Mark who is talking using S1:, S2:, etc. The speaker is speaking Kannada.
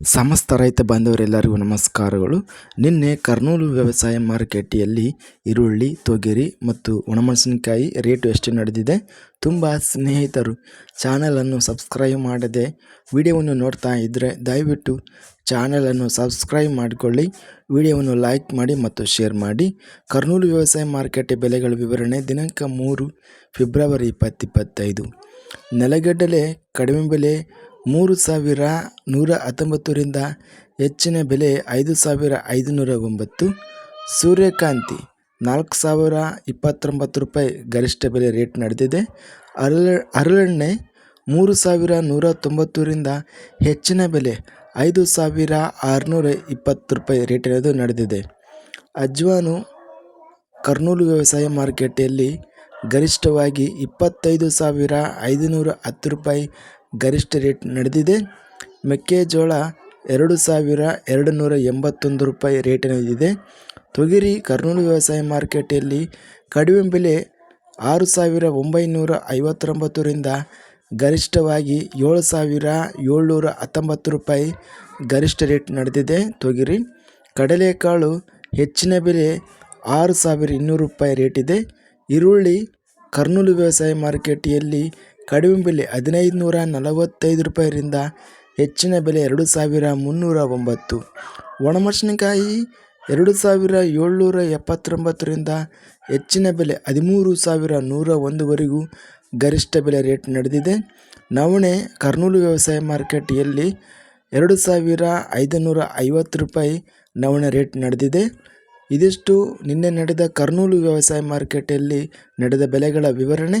S1: ಸಮಸ್ತ ರೈತ ಬಾಂಧವರೆಲ್ಲರಿಗೂ ನಮಸ್ಕಾರಗಳು. ನಿನ್ನೆ ಕರ್ನೂಲು ವ್ಯವಸಾಯ ಮಾರುಕಟ್ಟೆಯಲ್ಲಿ ಈರುಳ್ಳಿ, ತೊಗರಿ ಮತ್ತು ಒಣಮೆಣಸಿನಕಾಯಿ ರೇಟು ಎಷ್ಟು ನಡೆದಿದೆ, ತುಂಬ ಸ್ನೇಹಿತರು ಚಾನಲನ್ನು ಸಬ್ಸ್ಕ್ರೈಬ್ ಮಾಡದೆ ವಿಡಿಯೋವನ್ನು ನೋಡ್ತಾ ಇದ್ದರೆ ದಯವಿಟ್ಟು ಚಾನಲನ್ನು ಸಬ್ಸ್ಕ್ರೈಬ್ ಮಾಡಿಕೊಳ್ಳಿ, ವಿಡಿಯೋವನ್ನು ಲೈಕ್ ಮಾಡಿ ಮತ್ತು ಶೇರ್ ಮಾಡಿ. ಕರ್ನೂಲು ವ್ಯವಸಾಯ ಮಾರುಕಟ್ಟೆ ಬೆಲೆಗಳ ವಿವರಣೆ ದಿನಾಂಕ ಮೂರು, ಫೆಬ್ರವರಿ ಇಪ್ಪತ್ತಿಪ್ಪತ್ತೈದು ನೆಲಗಡಲೆ ಕಡಿಮೆ ಬೆಲೆ ಮೂರು ಸಾವಿರ ನೂರ ಹತ್ತೊಂಬತ್ತರಿಂದ ಹೆಚ್ಚಿನ ಬೆಲೆ ಐದು ಸಾವಿರ ಐದುನೂರ ಒಂಬತ್ತು ಸೂರ್ಯಕಾಂತಿ ನಾಲ್ಕು ಸಾವಿರ ಇಪ್ಪತ್ತೊಂಬತ್ತು ರೂಪಾಯಿ ಗರಿಷ್ಠ ಬೆಲೆ ರೇಟ್ ನಡೆದಿದೆ. ಅರಳ ಹರಳೆಣ್ಣೆ ಮೂರು ಸಾವಿರ ನೂರ ತೊಂಬತ್ತರಿಂದ ಹೆಚ್ಚಿನ ಬೆಲೆ ಐದು ಸಾವಿರ ಆರುನೂರ ಇಪ್ಪತ್ತು ರೂಪಾಯಿ ರೇಟಿನದು ನಡೆದಿದೆ. ಅಜ್ವಾನು ಕರ್ನೂಲು ವ್ಯವಸಾಯ ಮಾರುಕಟ್ಟೆಯಲ್ಲಿ ಗರಿಷ್ಠವಾಗಿ ಇಪ್ಪತ್ತೈದು ಸಾವಿರ ಐದುನೂರ ಹತ್ತು ರೂಪಾಯಿ ಗರಿಷ್ಠ ರೇಟ್ ನಡೆದಿದೆ. ಮೆಕ್ಕೆಜೋಳ ಎರಡು ಸಾವಿರ ಎರಡು ನೂರ ಎಂಬತ್ತೊಂದು ರೂಪಾಯಿ ರೇಟಿನಲ್ಲಿದೆ ತೊಗರಿ ಕರ್ನೂಲು ವ್ಯವಸಾಯ ಮಾರುಕಟ್ಟೆಯಲ್ಲಿ ಕಡಿಮೆ ಬೆಲೆ ಆರು ಸಾವಿರ ಒಂಬೈನೂರ ಐವತ್ತೊಂಬತ್ತರಿಂದ ಗರಿಷ್ಠವಾಗಿ ಏಳು ಸಾವಿರ ಏಳ್ನೂರ ಹತ್ತೊಂಬತ್ತು ರೂಪಾಯಿ ಗರಿಷ್ಠ ರೇಟ್ ನಡೆದಿದೆ. ತೊಗರಿ ಕಡಲೆಕಾಳು ಹೆಚ್ಚಿನ ಬೆಲೆ ಆರು ಸಾವಿರ ಇನ್ನೂರು ರೂಪಾಯಿ ರೇಟಿದೆ ಈರುಳ್ಳಿ ಕರ್ನೂಲು ವ್ಯವಸಾಯ ಮಾರುಕಟ್ಟೆಯಲ್ಲಿ ಕಡಿಮೆ ಬೆಲೆ ಹದಿನೈದು ನೂರ ನಲವತ್ತೈದು ರೂಪಾಯಿರಿಂದ ಹೆಚ್ಚಿನ ಬೆಲೆ ಎರಡು ಸಾವಿರ ಮುನ್ನೂರ ಒಂಬತ್ತು. ಒಣಮೆಣಸಿನಕಾಯಿ ಎರಡು ಸಾವಿರ ಏಳ್ನೂರ ಎಪ್ಪತ್ತೊಂಬತ್ತರಿಂದ ಹೆಚ್ಚಿನ ಬೆಲೆ ಹದಿಮೂರು ಸಾವಿರ ನೂರ ಒಂದುವರೆಗೂ ಗರಿಷ್ಠ ಬೆಲೆ ರೇಟ್ ನಡೆದಿದೆ. ನವಣೆ ಕರ್ನೂಲು ವ್ಯವಸಾಯ ಮಾರ್ಕೆಟಿಯಲ್ಲಿ ಎರಡು ಸಾವಿರ ಐದುನೂರ ಐವತ್ತು ರೂಪಾಯಿ ನವಣೆ ರೇಟ್ ನಡೆದಿದೆ. ಇದಿಷ್ಟು ನಿನ್ನೆ ನಡೆದ ಕರ್ನೂಲು ವ್ಯವಸಾಯ ಮಾರ್ಕೆಟಲ್ಲಿ ನಡೆದ ಬೆಲೆಗಳ ವಿವರಣೆ.